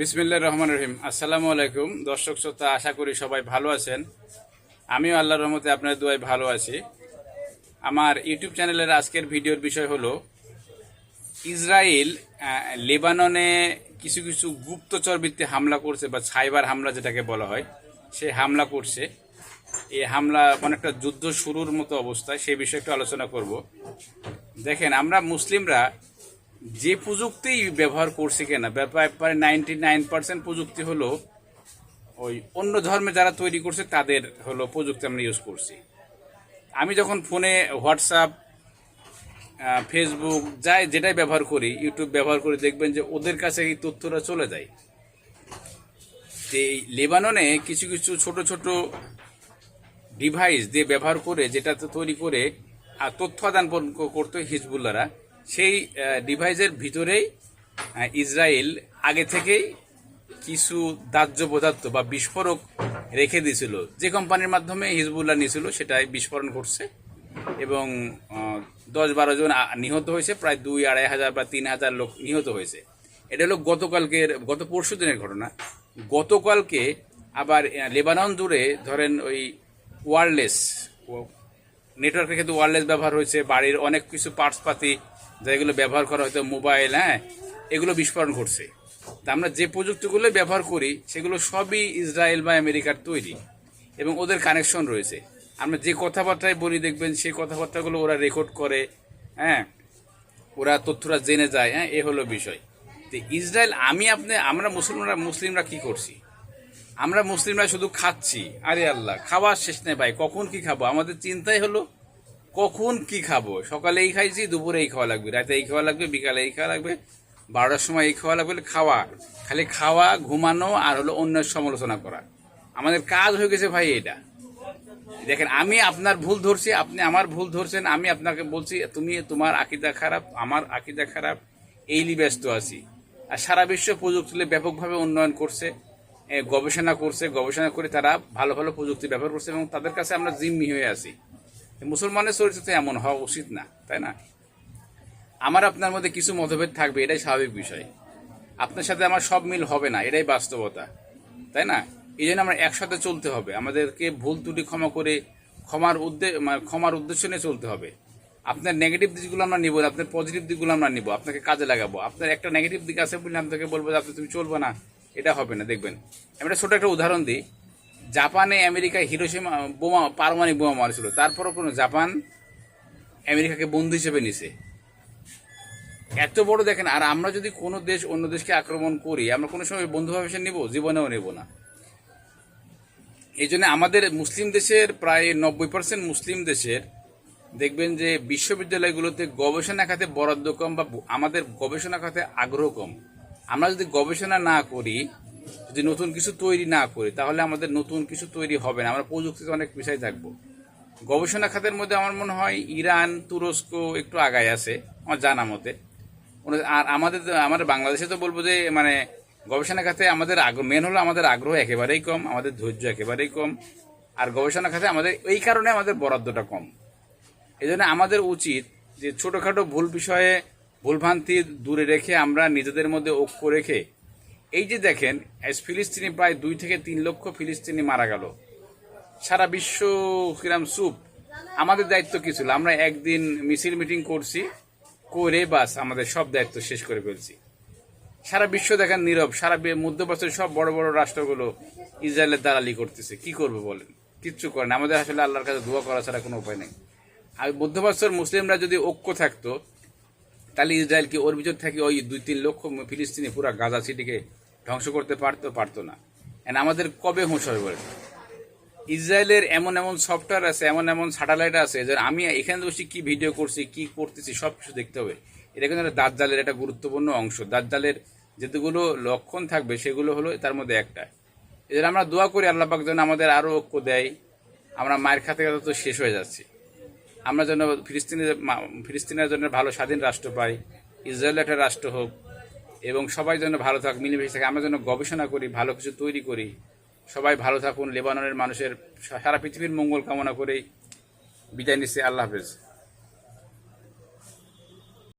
বিসমিল্লা রহমান রহিম। আসসালামু আলাইকুম। দর্শক শ্রোতা, আশা করি সবাই ভালো আছেন। আমিও আল্লাহ রহমতে আপনার দুয়ায় ভালো আছি। আমার ইউটিউব চ্যানেলের আজকের ভিডিওর বিষয় হলো, ইসরায়েল লেবাননে কিছু কিছু গুপ্তচর ভিত্তি হামলা করছে বা সাইবার হামলা যেটাকে বলা হয়, সে হামলা করছে। এই হামলা অনেকটা যুদ্ধ শুরুর মতো অবস্থায় সেই বিষয়ে একটু আলোচনা করব। দেখেন, আমরা মুসলিমরা যে প্রযুক্তি ব্যবহার করছি কেনা ব্যাপারে নাইনটি নাইন পার্সেন্ট প্রযুক্তি হলো ওই অন্য ধর্মে যারা তৈরি করছে, তাদের হলো প্রযুক্তি আমরা ইউজ করছি। আমি যখন ফোনে হোয়াটসঅ্যাপ ফেসবুক যাই যেটাই ব্যবহার করি, ইউটিউব ব্যবহার করি দেখবেন যে ওদের কাছে এই তথ্যটা চলে যায়। যে লেবাননে কিছু কিছু ছোট ছোট ডিভাইস দিয়ে ব্যবহার করে, যেটাতে তৈরি করে আর তথ্য আদান করতো হিজবুল্লারা সেই ডিভাইসের ভিতরেই ইসরায়েল আগে থেকেই কিছু দাহ্য পদার্থ বা বিস্ফোরক রেখে দিয়েছিল। যে কোম্পানির মাধ্যমে হিজবুল্লাহ নিয়েছিল, সেটাই বিস্ফোরণ করছে এবং দশ বারো জন নিহত হয়েছে, প্রায় দুই আড়াই হাজার বা তিন হাজার লোক নিহত হয়েছে। এটা হলো গতকালকের, গত পরশু দিনের ঘটনা। গতকালকে আবার লেবানন জুড়ে ধরেন ওই ওয়ারলেস নেটওয়ার্কের ক্ষেত্রে ওয়ারলেস ব্যবহার হয়েছে, বাড়ির অনেক কিছু পার্টস পাতি যেগুলো ব্যবহার করা হয়তো মোবাইল হ্যাঁ এগুলো বিস্ফোরণ ঘটছে। তা আমরা যে প্রযুক্তিগুলো ব্যবহার করি, সেগুলো সবই ইসরায়েল বা আমেরিকার তৈরি এবং ওদের কানেকশন রয়েছে। আমরা যে কথাবার্তায় বলি, দেখবেন সেই কথাবার্তাগুলো ওরা রেকর্ড করে হ্যাঁ ওরা তথ্যরা জেনে যায় হ্যাঁ এ হলো বিষয়। তো ইসরায়েল, আমি আপনি, আমরা মুসলমানরা, মুসলিমরা কি করছি? আমরা মুসলিমরা শুধু খাচ্ছি। আরে আল্লাহ, খাওয়ার শেষ নেই ভাই, কখন কি খাব? আমাদের চিন্তাই হলো কখন কি খাব? সকালে এই খাইছি দুপুরে এই খাওয়া লাগবে রাতে এই খাওয়া লাগবে বিকালে এই খাওয়া লাগবে, বারোটার সময় এই খাওয়া লাগবে, খাওয়া। খালি খাওয়া, ঘুমানো আর হলো অন্যের সমালোচনা করা। আমাদের কাজ হয়ে গেছে ভাই এটা। দেখেন, আমি আপনার ভুল ধরছি, আপনি আমার ভুল ধরছেন, আমি আপনাকে বলছি, তুমি তোমার আকিদা খারাপ, আমার আকিদা খারাপ, এই নিয়ে ব্যস্ত আছি। আর সারা বিশ্ব প্রযুক্তি ব্যাপকভাবে উন্নয়ন করছে গবেষণা করছে, গবেষণা করে তারা ভালো ভালো প্রযুক্তি ব্যবহার করছে এবং তাদের কাছে আমরা জিম্মি হয়ে আছি। মুসলমানের চরিত্র তো এমন, হওয়া উচিত না, তাই না? আমার আপনার মধ্যে কিছু মতভেদ থাকবে, এটাই স্বাভাবিক বিষয়। আপনার সাথে আমার সব মিল হবে না, এটাই বাস্তবতা, তাই না? এই জন্য আমরা একসাথে চলতে হবে, আমাদেরকে ভুল ত্রুটি ক্ষমা করে ক্ষমার উদ্দেশ্য ক্ষমার উদ্দেশ্য নিয়ে চলতে হবে। আপনার নেগেটিভ দিকগুলো আমরা নিব, আপনার পজিটিভ দিকগুলো আমরা নিব, আপনাকে কাজে লাগাবো। আপনার একটা নেগেটিভ দিক আছে বলে আপনাকে বলব যে, আপনি, তুমি চলবে না। এটা হবে না, দেখবেন। আমি একটা ছোটো একটা উদাহরণ দিই। জাপানে আমেরিকায় হিরোসীমা বোমা, পারমাণবিক বোমা মারছিল। তারপরও কোনো জাপান আমেরিকাকে বন্ধু হিসেবে নিছে। এত বড় দেখেন, আর আমরা যদি কোনো দেশ অন্য দেশকে আক্রমণ করি, আমরা কোনো সময় বন্ধুভাবে সে নিব, জীবনেও নেব না। এই জন্য আমাদের মুসলিম দেশের প্রায় নব্বই পার্সেন্ট মুসলিম দেশের, দেখবেন যে বিশ্ববিদ্যালয়গুলোতে গবেষণা খাতে বরাদ্দ কম বা আমাদের গবেষণা খাতে আগ্রহ কম। আমরা যদি গবেষণা না করি যদি নতুন কিছু তৈরি না করি, তাহলে আমাদের নতুন কিছু তৈরি হবে না। আমরা প্রযুক্তিতে অনেক পিছাই থাকব গবেষণা খাতের মধ্যে আমার মনে হয় ইরান, তুরস্ক একটু আগায় আছে, আমার জানা মতে। আর আমাদের আমাদের বাংলাদেশে তো বলব যে মানে গবেষণা খাতে আমাদের আগ্রহ মেন হলো আমাদের আগ্রহ একেবারেই কম, আমাদের ধৈর্য একেবারেই কম। আর গবেষণা খাতে আমাদের এই কারণে আমাদের বরাদ্দটা কম। এই জন্য আমাদের উচিত যে ছোটোখাটো ভুল বিষয়ে ভুলভ্রান্তি দূরে রেখে আমরা নিজেদের মধ্যে ঐক্য রেখে এই যে দেখেন ফিলিস্তিনি প্রায় দুই থেকে তিন লক্ষ ফিলিস্তিনি মারা গেল। সারা বিশ্ব কিরাম চুপ আমাদের দায়িত্ব কি ছিল? আমরা একদিন মিছিল মিটিং করছি, করে বাস আমাদের সব দায়িত্ব শেষ করে ফেলছি। সারা বিশ্ব দেখেন নীরব। সারা মধ্যপ্রাচ্যের সব বড় বড় রাষ্ট্রগুলো ইসরায়েলের দালালি করতেছে। কি করবে বলেন? কিচ্ছু করে না। আমাদের আসলে আল্লাহর কাছে দোয়া করা ছাড়া কোনো উপায় নেই। আর মধ্যপ্রাচ্যের মুসলিমরা যদি ঐক্য থাকতো, তাহলে ইসরায়েল কি ওর ভিতর থেকে ওই দুই তিন লক্ষ ফিলিস্তিনি পুরো গাজা সিটিকে ধ্বংস করতে পারতো পারতো না। And আমাদের কবে হুঁশ হবে বলেন? ইসরায়েলের এমন এমন সফটওয়্যার আছে, এমন এমন স্যাটেলাইট আছে যে আমি এখানে বসে কি ভিডিও করছি, কি করতেছি সব কিছু দেখতে হবে। এটা কিন্তু একটা দাঁতজালের একটা গুরুত্বপূর্ণ অংশ। দাঁতজালের যেগুলো লক্ষণ থাকবে, সেগুলো হলো তার মধ্যে একটা। এদের আমরা দোয়া করি আল্লাহ পাক যেন আমাদের আরও ঐক্য দেয়। আমরা মায়ের খাতে খাতে তো শেষ হয়ে যাচ্ছি। আমরা যেন ফিলিস্তিনের ফিলিস্তিনের জন্য ভালো স্বাধীন রাষ্ট্র পাই ইসরায়েল একটা রাষ্ট্র হোক এবং সবাই যেন ভালো থাক, মিলেমিশে থাকে। আমরা যেন গবেষণা করি, ভালো কিছু তৈরি করি। সবাই ভালো থাকুন, লেবাননের মানুষের সারা পৃথিবীর মঙ্গল কামনা করেই বিদায় নিচ্ছে। আল্লাহ হাফেজ।